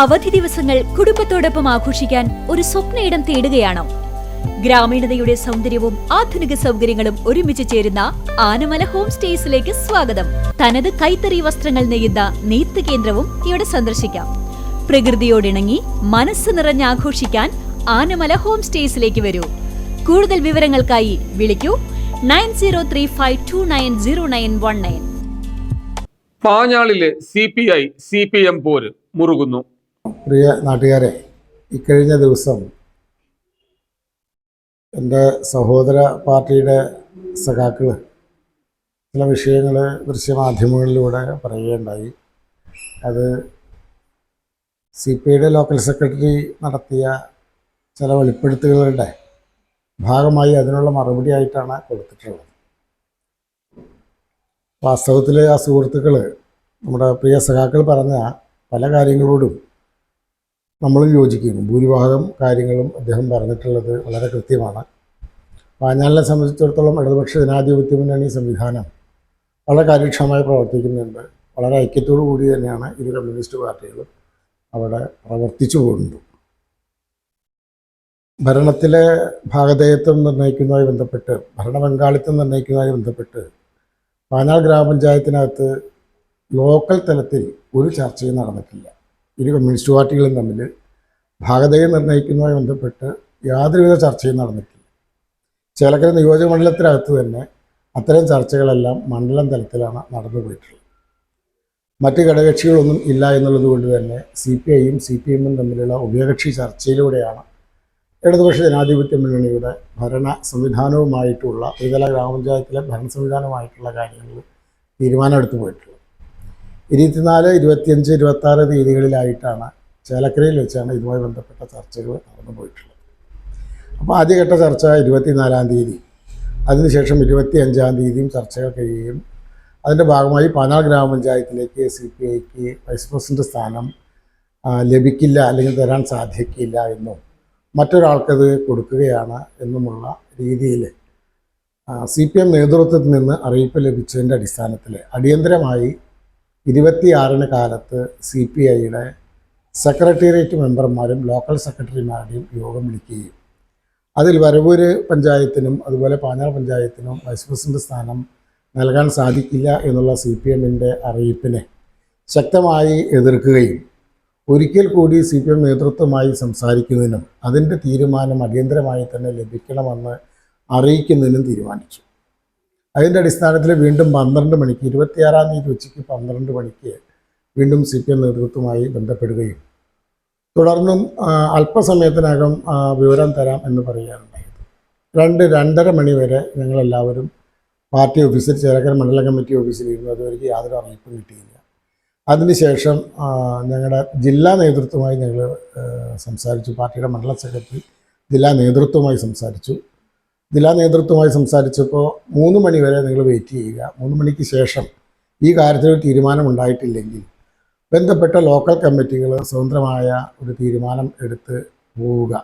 അവധി ദിവസങ്ങൾ കുടുംബത്തോടൊപ്പം ആഘോഷിക്കാൻ ഒരു സ്വപ്നയിടം തേടുകയാണോ. ഗ്രാമീണതയുടെ സൗന്ദര്യവും ആധുനിക സൗകര്യങ്ങളും ഒരുമിച്ച് ചേരുന്ന ആനമല ഹോം സ്റ്റേസിലേക്ക് സ്വാഗതം. തനത് കൈത്തറി വസ്ത്രങ്ങൾ നെയ്യുന്ന നെയ്ത്ത് കേന്ദ്രവും ഇവിടെ സന്ദർശിക്കാം. പ്രകൃതിയോടിണങ്ങി മനസ്സ് നിറഞ്ഞാഘോഷിക്കാൻ ആനമല ഹോം സ്റ്റേസിലേക്ക് വരൂ. കൂടുതൽ വിവരങ്ങൾക്കായി വിളിക്കൂ nine zero three five two nine zero nine one nine. പാഞ്ഞാളിലെ C P I C P M പോര് മുറുകുന്നു. പ്രിയ നാട്ടുകാരെ ഇക്കഴിഞ്ഞ ദിവസം എന്റെ സഹോദര പാർട്ടിയുടെ സഖാക്കൾ ചില വിഷയങ്ങൾ ദൃശ്യമാധ്യമങ്ങളിലൂടെ പറയുകയുണ്ടായി. അത് സി പി ഐയുടെ ലോക്കൽ സെക്രട്ടറി നടത്തിയ ചില വെളിപ്പെടുത്തലുകളുടെ ഭാഗമായി അതിനുള്ള മറുപടി ആയിട്ടാണ് കൊടുത്തിട്ടുള്ളത്. വാസ്തവത്തിൽ ആ സുഹൃത്തുക്കൾ നമ്മുടെ പ്രിയ സഖാക്കൾ പറഞ്ഞ പല കാര്യങ്ങളോടും നമ്മളും യോജിക്കുന്നു. ഭൂരിഭാഗം കാര്യങ്ങളും അദ്ദേഹം പറഞ്ഞിട്ടുള്ളത് വളരെ കൃത്യമാണ്. വാഞ്ഞാലിനെ സംബന്ധിച്ചിടത്തോളം ഇടതുപക്ഷ ജനാധിപത്യ മുന്നണി സംവിധാനം വളരെ കാര്യക്ഷമമായി പ്രവർത്തിക്കുന്നുണ്ട്. വളരെ ഐക്യത്തോടു കൂടി തന്നെയാണ് ഇരു കമ്മ്യൂണിസ്റ്റ് പാർട്ടികളും അവിടെ പ്രവർത്തിച്ചു പോകുന്നത്. ഭരണത്തിലെ ഭാഗധേയത്വം നിർണയിക്കുന്നതുമായി ബന്ധപ്പെട്ട് ഭരണ പങ്കാളിത്തം നിർണയിക്കുന്നതുമായി ബന്ധപ്പെട്ട് പാഞ്ഞാൾ ഗ്രാമപഞ്ചായത്തിനകത്ത് ലോക്കൽ തലത്തിൽ ഒരു ചർച്ചയും നടന്നിട്ടില്ല. ഇരു കമ്മ്യൂണിസ്റ്റ് പാർട്ടികളും തമ്മിൽ ഭാഗതയെ നിർണയിക്കുന്നതുമായി ബന്ധപ്പെട്ട് യാതൊരുവിധ ചർച്ചയും നടന്നിട്ടില്ല. ചേലക്കര നിയോജക മണ്ഡലത്തിനകത്ത് തന്നെ അത്തരം ചർച്ചകളെല്ലാം മണ്ഡലം തലത്തിലാണ് നടന്നു പോയിട്ടുള്ളത്. മറ്റ് ഘടകകക്ഷികളൊന്നും ഇല്ല എന്നുള്ളത് കൊണ്ട് തന്നെ സി പി ഐയും സി പി എമ്മും തമ്മിലുള്ള ഉഭയകക്ഷി ചർച്ചയിലൂടെയാണ് ഇടതുപക്ഷ ജനാധിപത്യ മുന്നണിയുടെ ഭരണ സംവിധാനവുമായിട്ടുള്ള ത്രിതല ഗ്രാമപഞ്ചായത്തിലെ ഭരണ സംവിധാനവുമായിട്ടുള്ള കാര്യങ്ങൾ തീരുമാനമെടുത്തു പോയിട്ടുള്ളത്. ഇരുപത്തിനാല് ഇരുപത്തിയഞ്ച് ഇരുപത്താറ് തീയതികളിലായിട്ടാണ് ചേലക്കരയിൽ വെച്ചാണ് ഇതുമായി ബന്ധപ്പെട്ട ചർച്ചകൾ നടന്നു പോയിട്ടുള്ളത്. അപ്പോൾ ആദ്യഘട്ട ചർച്ച ഇരുപത്തിനാലാം തീയതി. അതിനുശേഷം ഇരുപത്തി അഞ്ചാം തീയതിയും ചർച്ചകൾ കഴിയുകയും അതിന്റെ ഭാഗമായി പാനാൾ ഗ്രാമപഞ്ചായത്തിലേക്ക് സി പി ഐക്ക് വൈസ് പ്രസിഡന്റ് സ്ഥാനം ലഭിക്കില്ല അല്ലെങ്കിൽ തരാൻ സാധിക്കില്ല എന്നും മറ്റൊരാൾക്കത് കൊടുക്കുകയാണ് എന്നുമുള്ള രീതിയിൽ സി പി എം നേതൃത്വത്തിൽ നിന്ന് അറിയിപ്പ് ലഭിച്ചതിന്റെ അടിസ്ഥാനത്തിൽ അടിയന്തരമായി ഇരുപത്തിയാറിന് കാലത്ത് സി പി ഐയുടെ സെക്രട്ടേറിയറ്റ് മെമ്പർമാരും ലോക്കൽ സെക്രട്ടറിമാരുടെയും യോഗം വിളിക്കുകയും അതിൽ വരവൂര് പഞ്ചായത്തിനും അതുപോലെ പാഞ്ഞാർ പഞ്ചായത്തിനും വൈസ് പ്രസിഡന്റ് സ്ഥാനം നൽകാൻ സാധിക്കില്ല എന്നുള്ള സി പി എമ്മിന്റെ അറിയിപ്പിനെ ശക്തമായി എതിർക്കുകയും ഒരിക്കൽ കൂടി സി പി എം നേതൃത്വമായി സംസാരിക്കുന്നതിനും അതിന്റെ തീരുമാനം അടിയന്തരമായി തന്നെ ലഭിക്കണമെന്ന് അറിയിക്കുന്നതിനും തീരുമാനിച്ചു. അതിന്റെ അടിസ്ഥാനത്തിൽ വീണ്ടും പന്ത്രണ്ട് മണിക്ക് ഇരുപത്തിയാറാം തീയതി ഉച്ചയ്ക്ക് പന്ത്രണ്ട് മണിക്ക് വീണ്ടും സി പി എം നേതൃത്വവുമായി ബന്ധപ്പെടുകയും തുടർന്നും അല്പസമയത്തിനകം വിവരം തരാം എന്ന് പറയുകയാണുണ്ടായത് രണ്ട് രണ്ടര മണി വരെ ഞങ്ങളെല്ലാവരും പാർട്ടി ഓഫീസിൽ ചേരക്കര മണ്ഡല കമ്മിറ്റി ഓഫീസിൽ ഇരുന്നു. അതുവരെയ്ക്ക് യാതൊരു അറിയിപ്പും കിട്ടിയില്ല. അതിനുശേഷം ഞങ്ങളുടെ ജില്ലാ നേതൃത്വമായി ഞങ്ങൾ സംസാരിച്ചു. പാർട്ടിയുടെ മണ്ഡല സെക്രട്ടറി ജില്ലാ നേതൃത്വവുമായി സംസാരിച്ചു. ജില്ലാ നേതൃത്വമായി സംസാരിച്ചപ്പോൾ മൂന്ന് മണി വരെ നിങ്ങൾ വെയിറ്റ് ചെയ്യുക. മൂന്ന് മണിക്ക് ശേഷം ഈ കാര്യത്തിൽ ഒരു തീരുമാനം ഉണ്ടായിട്ടില്ലെങ്കിൽ ബന്ധപ്പെട്ട ലോക്കൽ കമ്മിറ്റികൾ സ്വതന്ത്രമായ ഒരു തീരുമാനം എടുത്ത് പോവുക.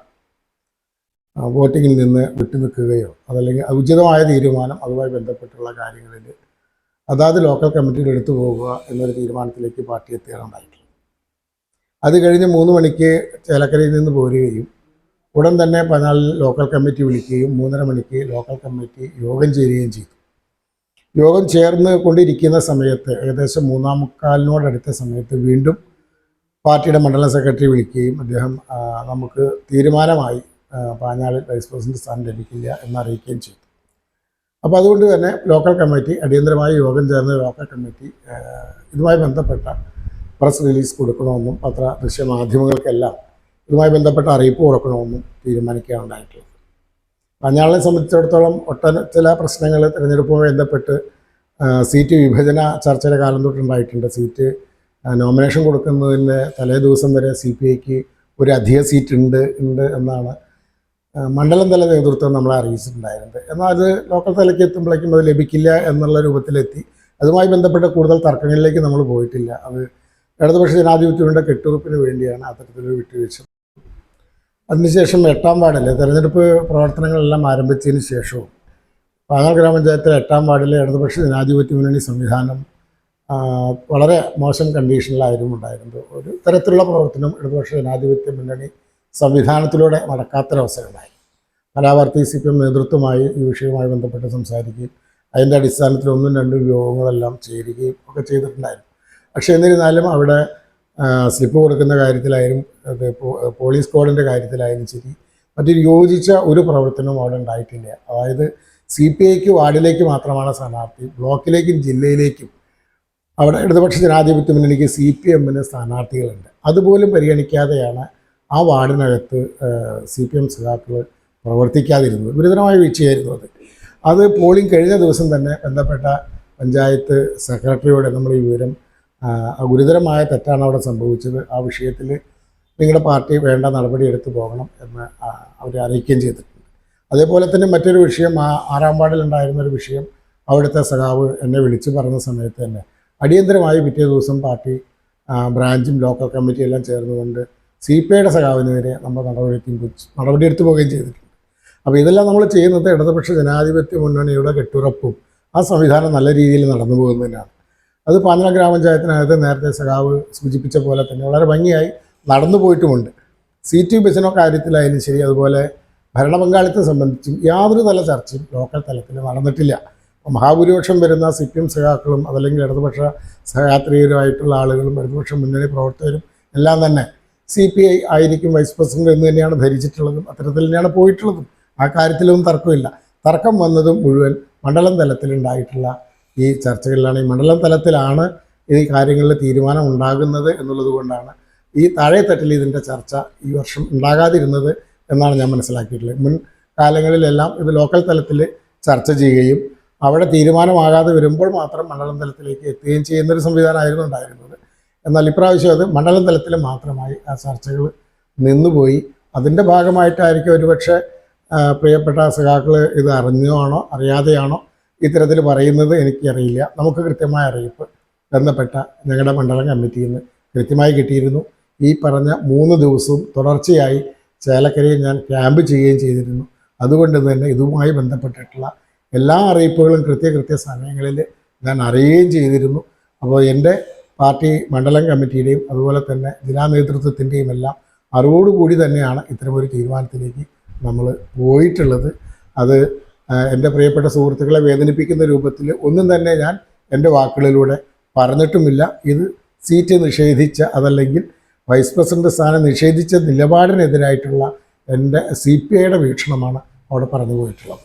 വോട്ടിങ്ങിൽ നിന്ന് വിട്ടുനിൽക്കുകയോ അതല്ലെങ്കിൽ ഉചിതമായ തീരുമാനം അതുമായി ബന്ധപ്പെട്ടുള്ള കാര്യങ്ങളിൽ അതാത് ലോക്കൽ കമ്മിറ്റികൾ എടുത്തു പോകുക എന്നൊരു തീരുമാനത്തിലേക്ക് പാർട്ടി എത്തുകയുണ്ടായിട്ടുള്ളത് അത് കഴിഞ്ഞ് മൂന്ന് മണിക്ക് ചേലക്കരയിൽ നിന്ന് പോരുകയും ഉടൻ തന്നെ പതിനാലിൽ ലോക്കൽ കമ്മിറ്റി വിളിക്കുകയും മൂന്നര മണിക്ക് ലോക്കൽ കമ്മിറ്റി യോഗം ചേരുകയും ചെയ്തു. യോഗം ചേർന്ന് കൊണ്ടിരിക്കുന്ന സമയത്ത് ഏകദേശം മൂന്നാം മുക്കാലിനോടടുത്ത സമയത്ത് വീണ്ടും പാർട്ടിയുടെ മണ്ഡലം സെക്രട്ടറി വിളിക്കുകയും അദ്ദേഹം നമുക്ക് തീരുമാനമായി പാഞ്ഞാളിൽ വൈസ് പ്രസിഡന്റ് സ്ഥാനം ലഭിക്കില്ല എന്നറിയിക്കുകയും ചെയ്തു. അപ്പോൾ അതുകൊണ്ട് തന്നെ ലോക്കൽ കമ്മിറ്റി അടിയന്തരമായി യോഗം ചേർന്ന ലോക്കൽ കമ്മിറ്റി ഇതുമായി ബന്ധപ്പെട്ട പ്രസ് റിലീസ് കൊടുക്കണമെന്നും പത്ര ദൃശ്യമാധ്യമങ്ങൾക്കെല്ലാം ഇതുമായി ബന്ധപ്പെട്ട അറിയിപ്പ് കൊടുക്കണമെന്നും തീരുമാനിക്കുകയുണ്ടായിട്ടുള്ളത് പഞ്ഞാളിനെ സംബന്ധിച്ചിടത്തോളം ഒട്ടന ചില പ്രശ്നങ്ങൾ തിരഞ്ഞെടുപ്പുമായി ബന്ധപ്പെട്ട് സീറ്റ് വിഭജന ചർച്ചയുടെ കാലം തൊട്ടുണ്ടായിട്ടുണ്ട് സീറ്റ് നോമിനേഷൻ കൊടുക്കുന്നതിന്റെ തലേ ദിവസം വരെ സി പി ഐക്ക് ഒരു അധിക സീറ്റ് ഉണ്ട് ഉണ്ട് എന്നാണ് മണ്ഡലം തല നേതൃത്വം നമ്മളെ അറിയിച്ചിട്ടുണ്ടായിരുന്നത്. എന്നാൽ അത് ലോക്കൽ തലയ്ക്ക് എത്തുമ്പോഴേക്കും അത് ലഭിക്കില്ല എന്നുള്ള രൂപത്തിലെത്തി. അതുമായി ബന്ധപ്പെട്ട കൂടുതൽ തർക്കങ്ങളിലേക്ക് നമ്മൾ പോയിട്ടില്ല. അത് ഇടതുപക്ഷ ജനാധിപത്യത്തിന്റെ കെട്ടുറപ്പിന് വേണ്ടിയാണ് അത്തരത്തിലൊരു വിട്ടുവീഴ്ച അതിനുശേഷം എട്ടാം വാർഡിലെ തെരഞ്ഞെടുപ്പ് പ്രവർത്തനങ്ങളെല്ലാം ആരംഭിച്ചതിന് ശേഷവും പാങ്ങാൾ ഗ്രാമപഞ്ചായത്തിലെ എട്ടാം വാർഡിലെ ഇടതുപക്ഷ ജനാധിപത്യ മുന്നണി സംവിധാനം വളരെ മോശം കണ്ടീഷനിലായിരുന്നു ഉണ്ടായിരുന്നത്. ഒരു തരത്തിലുള്ള പ്രവർത്തനം ഇടതുപക്ഷ ജനാധിപത്യ മുന്നണി സംവിധാനത്തിലൂടെ നടക്കാത്തൊരവസരമുണ്ടായി കലാവർത്തി സി പി എം നേതൃത്വമായി ഈ വിഷയവുമായി ബന്ധപ്പെട്ട് സംസാരിക്കുകയും അതിന്റെ അടിസ്ഥാനത്തിൽ ഒന്നും രണ്ടും യോഗങ്ങളെല്ലാം ചേരുകയും ഒക്കെ ചെയ്തിട്ടുണ്ടായിരുന്നു. പക്ഷേ എന്നിരുന്നാലും അവിടെ സ്ലിപ്പ് കൊടുക്കുന്ന കാര്യത്തിലായാലും പോലീസ് കോഡിന്റെ കാര്യത്തിലായാലും ശരി മറ്റൊരു യോജിച്ച ഒരു പ്രവർത്തനവും അവിടെ ഉണ്ടായിട്ടില്ല. അതായത് സി പി ഐക്ക് വാർഡിലേക്ക് മാത്രമാണ് സ്ഥാനാർത്ഥി ബ്ലോക്കിലേക്കും ജില്ലയിലേക്കും അവിടെ ഇടതുപക്ഷ ജനാധിപത്യ മുന്നണിക്ക് സി പി എമ്മിന് സ്ഥാനാർത്ഥികളുണ്ട്. അതുപോലും പരിഗണിക്കാതെയാണ് ആ വാർഡിനകത്ത് സി പി എം സഖാക്കൾ പ്രവർത്തിക്കാതിരുന്നത്. ഗുരുതരമായ വീഴ്ചയായിരുന്നു അത്. അത് പോളിംഗ് കഴിഞ്ഞ ദിവസം തന്നെ ബന്ധപ്പെട്ട പഞ്ചായത്ത് സെക്രട്ടറിയോട് നമ്മൾ ഈ വിവരം ഗുരുതരമായ തെറ്റാണ് അവിടെ സംഭവിച്ചത്. ആ വിഷയത്തിൽ നിങ്ങളുടെ പാർട്ടി വേണ്ട നടപടി എടുത്തു പോകണം എന്ന് അവരെ അറിയിക്കുകയും ചെയ്തിട്ടുണ്ട്. അതേപോലെ തന്നെ മറ്റൊരു വിഷയം ആ ആറാം ഒരു വിഷയം അവിടുത്തെ സഖാവ് എന്നെ വിളിച്ചു പറഞ്ഞ സമയത്ത് തന്നെ അടിയന്തരമായി പിറ്റേ ദിവസം പാർട്ടി ബ്രാഞ്ചും ലോക്കൽ കമ്മിറ്റിയും എല്ലാം ചേർന്നുകൊണ്ട് സി പി ഐയുടെ സഖാവിനെതിരെ നമ്മൾ നടപടി നടപടിയെടുത്തു പോവുകയും ചെയ്തിട്ടുണ്ട്. അപ്പോൾ ഇതെല്ലാം നമ്മൾ ചെയ്യുന്നത് ഇടതുപക്ഷ ജനാധിപത്യ മുന്നണിയുടെ കെട്ടുറപ്പും ആ സംവിധാനം നല്ല രീതിയിൽ നടന്നു പോകുന്നതിനാണ്. അത് പാഞ്ഞാൾ ഗ്രാമപഞ്ചായത്തിനകത്ത് നേരത്തെ സഖാവ് സൂചിപ്പിച്ച പോലെ തന്നെ വളരെ ഭംഗിയായി നടന്നു പോയിട്ടുമുണ്ട്. സീറ്റ് വിഭജന കാര്യത്തിലായാലും ശരി അതുപോലെ ഭരണ പങ്കാളിത്തം സംബന്ധിച്ചും യാതൊരു തല ചർച്ചയും ലോക്കൽ തലത്തിൽ നടന്നിട്ടില്ല. മഹാഭൂരിപക്ഷം വരുന്ന സി പി എം സഖാക്കളും അതല്ലെങ്കിൽ ഇടതുപക്ഷ സഹയാത്രികരുമായിട്ടുള്ള ആളുകളും ഇടതുപക്ഷ മുന്നണി പ്രവർത്തകരും എല്ലാം തന്നെ സി പി ഐ ആയിരിക്കും വൈസ് പ്രസിഡന്റ് എന്ന് തന്നെയാണ് ധരിച്ചിട്ടുള്ളതും അത്തരത്തിൽ തന്നെയാണ് പോയിട്ടുള്ളതും. ആ കാര്യത്തിലൊന്നും തർക്കമില്ല. തർക്കം വന്നതും മുഴുവൻ മണ്ഡലം തലത്തിലുണ്ടായിട്ടുള്ള ഈ ചർച്ചകളിലാണ് ഈ മണ്ഡലം തലത്തിലാണ് ഈ കാര്യങ്ങളിൽ തീരുമാനം ഉണ്ടാകുന്നത് എന്നുള്ളത് കൊണ്ടാണ് ഈ താഴെത്തട്ടിൽ ഇതിന്റെ ചർച്ച ഈ വർഷം ഉണ്ടാകാതിരുന്നത് എന്നാണ് ഞാൻ മനസ്സിലാക്കിയിട്ടുള്ളത്. മുൻ കാലങ്ങളിലെല്ലാം ഇത് ലോക്കൽ തലത്തിൽ ചർച്ച ചെയ്യുകയും അവിടെ തീരുമാനമാകാതെ വരുമ്പോൾ മാത്രം മണ്ഡലം തലത്തിലേക്ക് എത്തുകയും ചെയ്യുന്നൊരു സംവിധാനമായിരുന്നു ഉണ്ടായിരുന്നത്. എന്നാൽ ഇപ്രാവശ്യം അത് മണ്ഡലം തലത്തിൽ മാത്രമായി ആ ചർച്ചകൾ നിന്നുപോയി. അതിന്റെ ഭാഗമായിട്ടായിരിക്കും ഒരുപക്ഷെ പ്രിയപ്പെട്ട സഖാക്കൾ ഇത് അറിഞ്ഞോ ആണോ അറിയാതെയാണോ ഇത്തരത്തിൽ പറയുന്നത് എനിക്കറിയില്ല. നമുക്ക് കൃത്യമായ അറിയിപ്പ് ബന്ധപ്പെട്ട ഞങ്ങളുടെ മണ്ഡലം കമ്മിറ്റിയിൽ നിന്ന് കൃത്യമായി കിട്ടിയിരുന്നു. ഈ പറഞ്ഞ മൂന്ന് ദിവസവും തുടർച്ചയായി ചേലക്കരയിൽ ഞാൻ ക്യാമ്പ് ചെയ്യുകയും ചെയ്തിരുന്നു. അതുകൊണ്ട് തന്നെ ഇതുമായി ബന്ധപ്പെട്ടിട്ടുള്ള എല്ലാ അറിയിപ്പുകളും കൃത്യകൃത്യ സമയങ്ങളിൽ ഞാൻ അറിയുകയും ചെയ്തിരുന്നു. അപ്പോൾ എന്റെ പാർട്ടി മണ്ഡലം കമ്മിറ്റിയുടെയും അതുപോലെ തന്നെ ജില്ലാ നേതൃത്വത്തിന്റെയും എല്ലാം അറിവോടുകൂടി തന്നെയാണ് ഇത്തരമൊരു തീരുമാനത്തിലേക്ക് നമ്മൾ പോയിട്ടുള്ളത്. അത് എന്റെ പ്രിയപ്പെട്ട സുഹൃത്തുക്കളെ വേദനിപ്പിക്കുന്ന രൂപത്തിൽ ഒന്നും തന്നെ ഞാൻ എന്റെ വാക്കുകളിലൂടെ പറഞ്ഞിട്ടുമില്ല. ഇത് സീറ്റ് നിഷേധിച്ച അതല്ലെങ്കിൽ വൈസ് പ്രസിഡന്റ് സ്ഥാനം നിഷേധിച്ച നിലപാടിനെതിരായിട്ടുള്ള എന്റെ സി പി ഐയുടെ വീക്ഷണമാണ് അവിടെ പറഞ്ഞു പോയിട്ടുള്ളത്